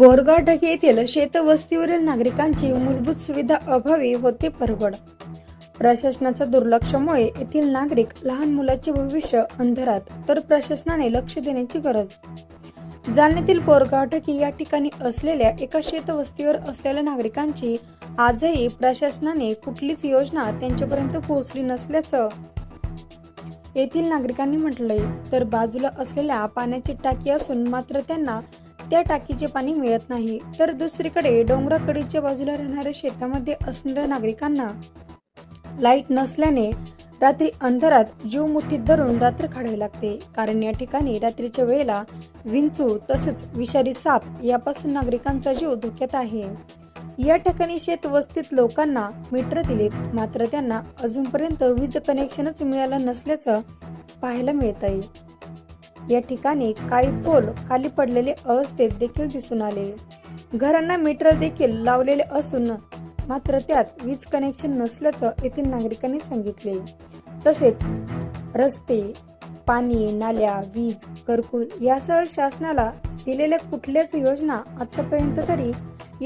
बोरगाव येथील शेतवस्तीवरील नागरिकांची मूलभूत सुविधा अभावी होते परवड. प्रशासनाच्या दुर्लक्षामुळे येथील नागरिक लहान मुलाचे भविष्य अंधारात तर प्रशासनाने लक्ष देण्याची गरज. जालन्यातील बोरगाव या ठिकाणी असलेल्या एका शेतवस्तीवर असलेल्या नागरिकांची आजही प्रशासनाने कुठलीच योजना त्यांच्यापर्यंत पोहोचली नसल्याचं येथील नागरिकांनी म्हटलंय. तर बाजूला असलेल्या पाण्याची टाकी असून मात्र त्यांना त्या टाकीचे पाणी मिळत नाही. तर दुसरीकडे डोंगराकडीच्या बाजूला राहणाऱ्या शेतामध्ये असणाऱ्या नागरिकांना लाइट नसल्याने रात्री अंधारात जीव मुठीत धरून रात्र काढावी लागते. कारण या ठिकाणी रात्रीच्या वेळेला विंचू तसेच विषारी साप यापासून नागरिकांचा जीव धोक्यात आहे. या ठिकाणी शेत वस्तीत लोकांना मीटर दिलेत. मात्र त्यांना अजूनपर्यंत वीज कनेक्शनच मिळालं नसल्याचं पाहायला मिळत आहे या ठिकाणी काही पोल खाली पडलेले अवस्थेत देखील दिसून आले. घरांना मीटर देखील लावलेले असून मात्र त्यात वीज कनेक्शन नसल्याचं येथील नागरिकांनी सांगितले. तसेच रस्ते पाणी नाल्या वीज घरकुल यासह शासनाला दिलेल्या कुठल्याच योजना आतापर्यंत तरी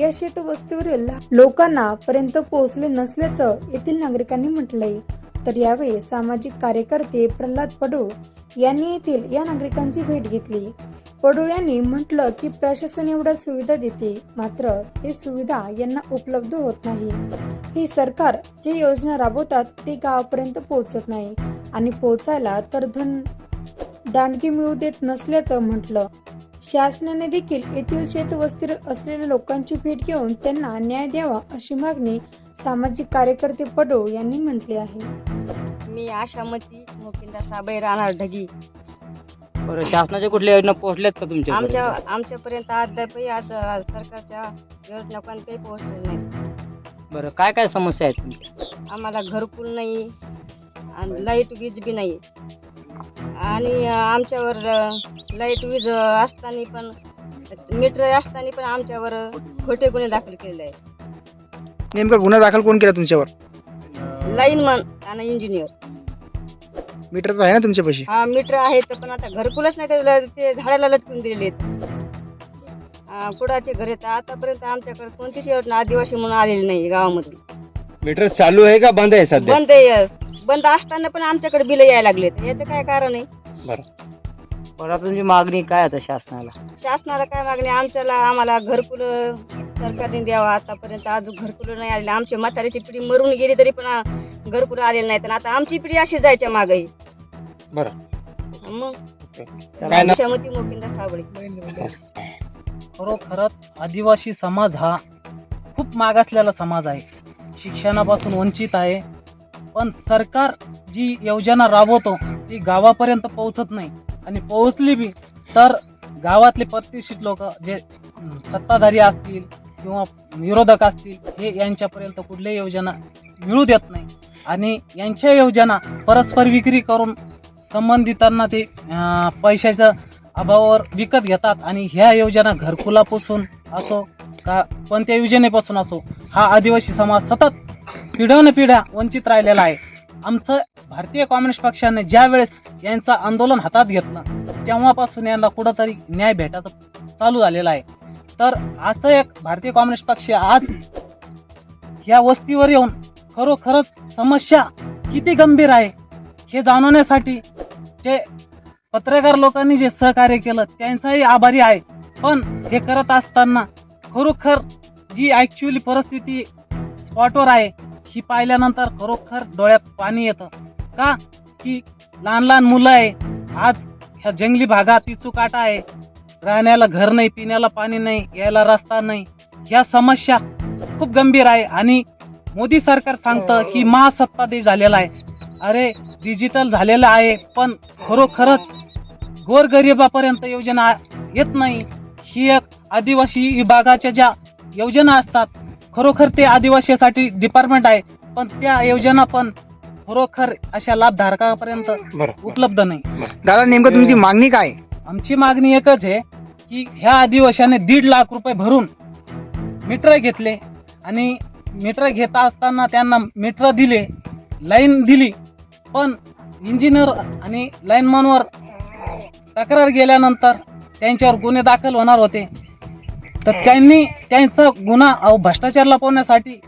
या शेतवस्तीवरील लोकांना पर्यंत पोहोचले नसल्याचं येथील नागरिकांनी म्हटलंय. तर यावेळी सामाजिक कार्यकर्ते प्रल्हाद पडू यांनी येथील या नागरिकांची भेट घेतली. पडूळ यांनी म्हटलं की प्रशासन एवढ्या सुविधा देते मात्र ही सुविधा यांना उपलब्ध होत नाही. ही सरकार जे योजना राबवतात ते गावापर्यंत पोहोचत नाही. आणि पोहोचायला तर धन दांडगी मिळू देत नसल्याचं म्हटलं. शासनाने देखील येथील शेतवस्ती असलेल्या लोकांची भेट घेऊन त्यांना न्याय द्यावा अशी मागणी सामाजिक कार्यकर्ते पडो यांनी म्हटली आहे. मी आशामती मुकिंदा साबळे राहणार ढगी. बरं शासनाच्या कुठल्या योजना पोहोचल्यात का तुमच्या आमच्या आमच्यापर्यंत अद्यापही आज आज सरकारच्या योजना कोणत्याही पोहोचले नाही बरं काय काय समस्या आहेत तुमच्या? आम्हाला घरकुल नाही आणि लाइट वीज बी नाही. आणि आमच्यावर लाइट वीज असताना पण मीटर असताना पण आमच्यावर खोटे गुन्हे दाखल केलेले आहे नेमका गुन्हा दाखल कोण केला तुमच्यावर? लाईनमन आणि इंजिनियर. मीटर तर आहे ना तुमच्यापाशी? हा मीटर आहे तर पण आता घरकुलच नाही त्याला ते झाडाला लटकून दिलेले आहेत. कुडाचे घर येतात आतापर्यंत आमच्याकडे कोणतीच योजना आदिवासी म्हणून आलेली नाही गावामधून. मीटर चालू आहे का बंद आहे सध्या? बंद आहे बंद असताना पण आमच्याकडे बिल यायला लागलेत. याचं काय कारण आहे? बरं. तुमची मागणी काय आता शासनाला? शासनाला काय मागणी? आमच्याला आम्हाला घरकुल सरकारने द्यावा. आतापर्यंत अजून घरकुल नाही आलेले. आमच्या म्हातारीची पिढी मरून गेली तरी पण आ- घरकुल आलेलं नाही तर आता आमची पिढी अशी जायच्या मागे बरं. मग काय ना शमती मोकिंदा साबळे खरोखरच आदिवासी समाज हा खूप मागासलेला समाज आहे. शिक्षणापासून वंचित आहे. पण सरकार जी योजना राबवतो ती गावापर्यंत पोहोचत नाही. आणि पोहोचली बी तर गावातले प्रतिष्ठित लोक जे सत्ताधारी असतील किंवा विरोधक असतील हे यांच्यापर्यंत कुठल्याही योजना मिळू देत नाही. आणि यांच्या योजना परस्पर विक्री करून संबंधितांना ते पैशाच्या अभावावर विकत घेतात आणि ह्या योजना घरकुलापासून असो का कोणत्या योजनेपासून असो हा आदिवासी समाज सतत पिढ्यान पिढ्या वंचित राहिलेला आहे. आमचं भारतीय कम्युनिस्ट पक्षाने ज्या वेळेस यांचं आंदोलन हातात घेतलं तेव्हापासून यांना कुठंतरी न्याय भेटायचं चालू झालेला आहे. तर असं एक भारतीय कम्युनिस्ट पक्ष आज या वस्तीवर येऊन खरोखरच समस्या किती गंभीर आहे हे जाणवण्यासाठी जे पत्रकार लोकांनी जे सहकार्य केलं त्यांचाही आभारी आहे. पण हे करत असताना खरोखर जी ॲक्च्युअली परिस्थिती स्पॉटवर आहे ही पाहिल्यानंतर खरोखर डोळ्यात पाणी येतं. का? की लहान लहान मुलं आहे आज ह्या जंगली भागात इचूकाटा आहे राहण्याला घर नाही पिण्याला पाणी नाही यायला रस्ता नाही या समस्या खूप गंभीर आहे आणि मोदी सरकार सांगतं की महासत्ता देश झालेला आहे. अरे डिजिटल झालेलं आहे पण खरोखरच गोरगरिबापर्यंत योजना येत नाही. ही एक आदिवासी विभागाच्या ज्या योजना असतात खरोखर ते आदिवासीसाठी डिपार्टमेंट आहे पण त्या योजना पण खरोखर अशा लाभधारकापर्यंत उपलब्ध नाही. दादा नेमकं तुमची मागणी काय? आमची मागणी एकच आहे की ह्या आदिवाशाने दीड लाख रुपये भरून मीटर घेतले आणि मीटर घेत असताना त्यांना मीटर दिले लाईन दिली. पण इंजिनियर आणि लाईनमॅनवर तक्रार गेल्यानंतर त्यांच्यावर गुन्हे दाखल होणार होते. तर त्यांनी त्यांचा गुन्हा अहो भ्रष्टाचार लपवण्यासाठी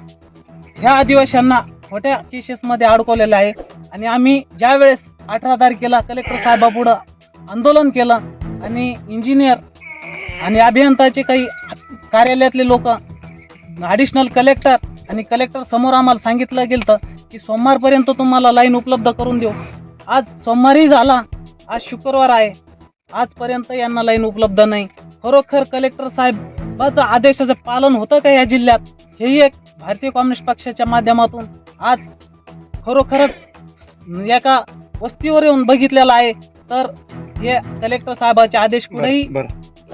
ह्या अधिवेशनांना खोट्या केसेसमध्ये अडकवलेलं आहे. आणि आम्ही ज्यावेळेस अठरा तारखेला कलेक्टर साहेबापुढं आंदोलन केलं आणि इंजिनियर आणि अभियंताचे काही कार्यालयातले लोक ॲडिशनल कलेक्टर आणि कलेक्टर समोर आम्हाला सांगितलं गेलं की सोमवारपर्यंत तुम्हाला लाईन उपलब्ध करून देऊ. आज सोमवारी झाला आज शुक्रवार आहे. आजपर्यंत यांना लाईन उपलब्ध नाही. खरोखर कलेक्टर साहेबाचं आदेशाचं पालन होतं का या जिल्ह्यात? हेही एक भारतीय कम्युनिस्ट पक्षाच्या माध्यमातून आज खरोखरच एका वस्तीवर येऊन बघितलेलं आहे. तर हे कलेक्टर साहेबाचे आदेश कुठेही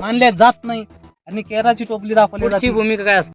मानले जात नाही आणि केराची टोपली दाखवली भूमिका काय असते?